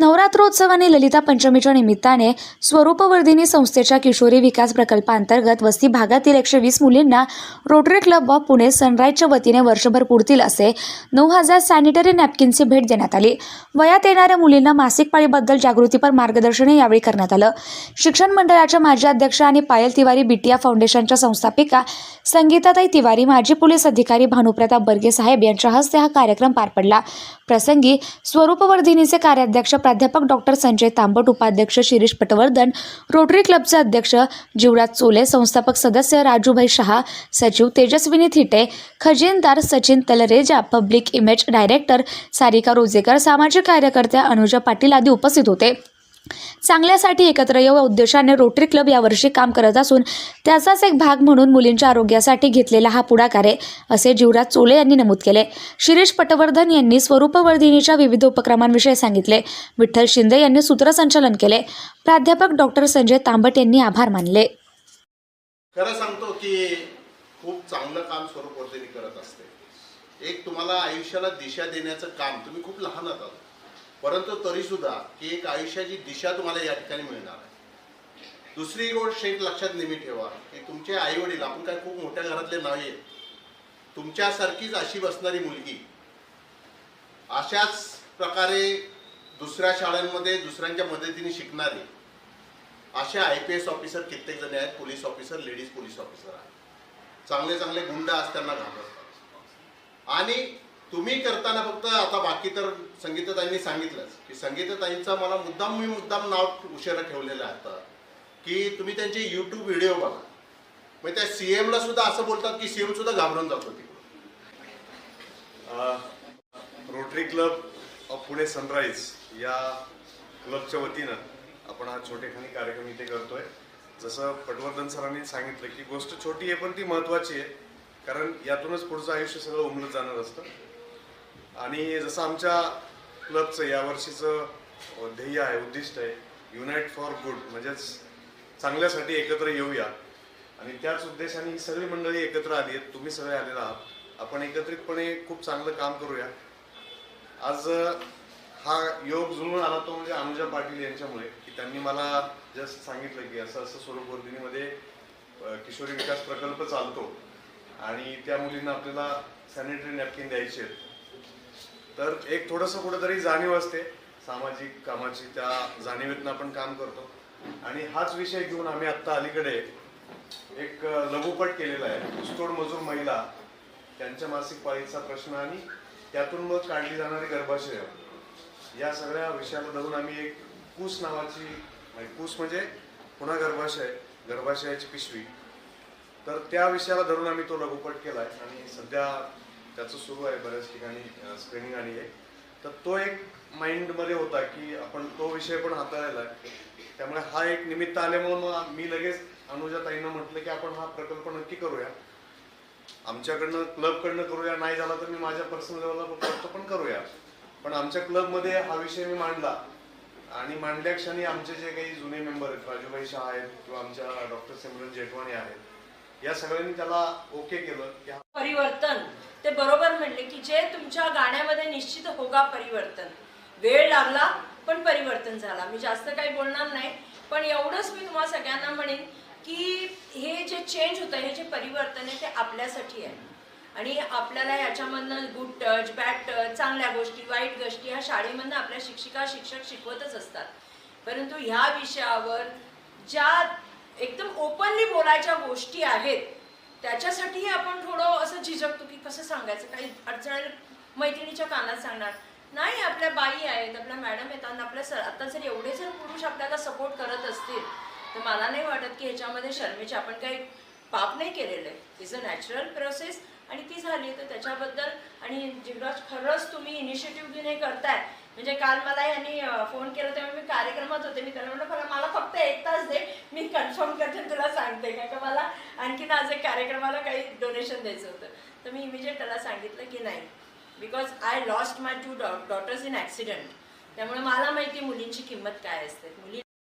नवरात्रोत्सव आणि ललिता पंचमीच्या निमित्ताने स्वरूपवर्धिनी संस्थेच्या किशोरी विकास प्रकल्पांतर्गत वस्ती भागातील एकशे वीस मुलींना रोटरी क्लब ऑफ पुणे सनराईजच्या वतीने वर्षभर पुरतील असे नऊ हजार सॅनिटरी नॅपकिनची भेट देण्यात आली. वयात येणाऱ्या मुलींना मासिक पाळीबद्दल जागृतीपर मार्गदर्शनही यावेळी करण्यात आलं. शिक्षण मंडळाच्या माजी अध्यक्ष आणि पायल तिवारी बीटिया फाउंडेशनच्या संस्थापिका संगीताताई तिवारी माजी पोलीस अधिकारी भानुप्रताप बर्गे साहेब यांच्या हस्ते हा कार्यक्रम पार पडला. प्रसंगी स्वरूपवर्धिनीचे कार्याध्यक्ष प्राध्यापक डॉक्टर संजय तांबट उपाध्यक्ष शिरीष पटवर्धन रोटरी क्लबचे अध्यक्ष जीवराज चोले संस्थापक सदस्य राजूभाई शहा सचिव Tejaswini Thite खजिनदार Sachin Talreja public image director Sarika Rojekar सामाजिक कार्यकर्त्या अनुजा पाटील आदी उपस्थित होते. चांगल्यासाठी एकत्र येऊ या उद्देशाने रोटरी क्लब यावर्षी काम करत असून त्याचाच एक भाग म्हणून मुलींच्या आरोग्यासाठी घेतलेला हा पुढाकार आहे असे जीवराज चोले यांनी नमूद केले. शिरीष पटवर्धन यांनी स्वरूपवर्धिनीच्या विविध उपक्रमांविषयी सांगितले. विठ्ठल शिंदे यांनी सूत्रसंचालन केले. प्राध्यापक डॉक्टर संजय तांबट यांनी आभार मानले. खरं सांगतो की खूप चांगलं काम स्वरूपवर्धिनी करत असते. एक तुम्हाला आयुष्याला दिशा देण्याचं काम तुम्ही खूप लहान आहात. परंतु तरी सुद्धा की एक आयुष्याची दिशा तुम्हाला या ठिकाणी मिळणार आहे. दुसरी गोष्ट एक लक्षात नेहमी ठेवा की तुमचे आई वडील आपण काय खूप मोठ्या घरातले नाही तुमच्यासारखीच अशी बसणारी मुलगी अशाच प्रकारे दुसऱ्या शाळांमध्ये दुसऱ्यांच्या मदतीने शिकणारी असे आय पी एस ऑफिसर कित्येक जण आहेत police officer ladies police officer आहेत. चांगले चांगले गुंड आज त्यांना घाबरतात. आणि तुम्ही करताना फक्त आता बाकी तर संगीतताईंनी सांगितलंच की संगीतताईंचा मला मुद्दाम मी मुद्दाम नाव उशिरा ठेवलेलं आहे आता की तुम्ही त्यांचे यूट्यूब व्हिडिओ बघा. मग त्या सी एमला सुद्धा असं बोलतात की सी एम सुद्धा घाबरून जातो तिकडून. Rotary Club of Pune sunrise या क्लबच्या वतीनं आपण हा छोटेखानी कार्यक्रम इथे करतोय. जसं पटवर्धन सरांनी सांगितलं की गोष्ट छोटी आहे पण ती महत्वाची आहे कारण यातूनच पुढचं आयुष्य सगळं उमलत जाणार असतं. आणि जसं आमच्या क्लबचं यावर्षीचं ध्येय आहे उद्दिष्ट आहे युनाइट फॉर गुड म्हणजेच चांगल्यासाठी एकत्र येऊया. आणि त्याच उद्देशाने ही सगळी मंडळी एकत्र आली आहेत तुम्ही सगळे आलेला आहात. आपण एकत्रितपणे खूप चांगलं काम करूया. आज हा योग जुळून आला तो म्हणजे अनुजा पाटील यांच्यामुळे की त्यांनी मला जस्ट सांगितलं की असं असं स्वरूप वर्धिनीमध्ये किशोरी विकास प्रकल्प चालतो. आणि त्या मुलींना आपल्याला सॅनिटरी नॅपकिन द्यायचे आहेत. तर एक थोडंसं कुठंतरी जाणीव असते. सामाजिक कामाची त्या जाणीवेतनं आपण काम करतो. आणि हाच विषय घेऊन आम्ही आत्ता अलीकडे एक लघुपट केलेला आहे. ऊसतोड मजूर महिला त्यांच्या मासिक पाळीचा प्रश्न आणि त्यातून मग काढली जाणारी गर्भाशय. या सगळ्या विषयाला धरून आम्ही एक कूस नावाची म्हणजे कूस म्हणजे पुन्हा गर्भाशय गर्भाशयाची पिशवी. तर त्या विषयाला धरून आम्ही तो लघुपट केला आहे आणि सध्या त्याचं सुरू आहे बऱ्याच ठिकाणी स्क्रीनिंग आणि आहे तर तो एक माइंडमध्ये होता की आपण तो विषय पण हाताळायला त्यामुळे हा एक निमित्त आल्यामुळे मग मी लगेच अनुजाताईंना म्हटलं की आपण हा प्रकल्प नक्की करूया. आमच्याकडनं क्लबकडनं करूया नाही झाला तर मी माझ्या पर्सनल लेवलला बघतो पण करूया. पण आमच्या क्लबमध्ये हा विषय मी मांडला. आणि मांडल्या क्षणी आमचे जे काही जुने मेंबर आहेत राजूभाई शाह आहेत किंवा आमच्या डॉक्टर सिमरन जेठवाणी आहेत या सगळ्यांनी त्याला ओके केलं. की परिवर्तन. ते बरोबर म्हणले की जे तुमच्या गाण्यामध्ये निश्चित होगा परिवर्तन. वेळ लागला पण परिवर्तन झाला. मी जास्त काही बोलणार नाही पण एवढंच मी तुम्हाला सगळ्यांना म्हणेन की हे जे चेंज होतं हे जे परिवर्तन आहे ते आपल्यासाठी आहे. आणि आपल्याला याच्यामधनं गुड टच बॅड टच चांगल्या गोष्टी वाईट गोष्टी ह्या शाळेमधनं आपल्या शिक्षिका शिक्षक शिकवतच असतात. परंतु ह्या विषयावर ज्या एकदम ओपनली बोलायच्या गोष्टी आहेत त्याच्यासाठीही आपण थोडं असं झिजकतो की कसं सांगायचं? काही अडचण मैत्रिणीच्या कानात सांगणार. नाही आपल्या बाई आहेत आपल्या मॅडम आहेत आणि आपल्या सर आता जर एवढे जर पुरुष आपल्याला सपोर्ट करत असतील तर मला नाही वाटत की ह्याच्यामध्ये शर्मेचे आपण काही पाप नाही केलेलं. आहे इज अ नॅचरल प्रोसेस आणि ती झाली तर त्याच्याबद्दल आणि जिवराज खरंच तुम्ही इनिशिएटिव्ह घेऊन हे करताय म्हणजे काल मला यांनी फोन केला तेव्हा मी कार्यक्रमात होते. मी त्याला म्हणलं मला मला फक्त एक तास दे मी कन्फर्म करते तुला सांगते. का का मला आणखीन आज एक कार्यक्रमाला काही डोनेशन द्यायचं होतं. तर मी इमिजिएट त्याला सांगितलं की नाही. Because I lost my two Dr daughters in accident त्यामुळे मला माहिती आहे मुलींची किंमत काय असते. मुली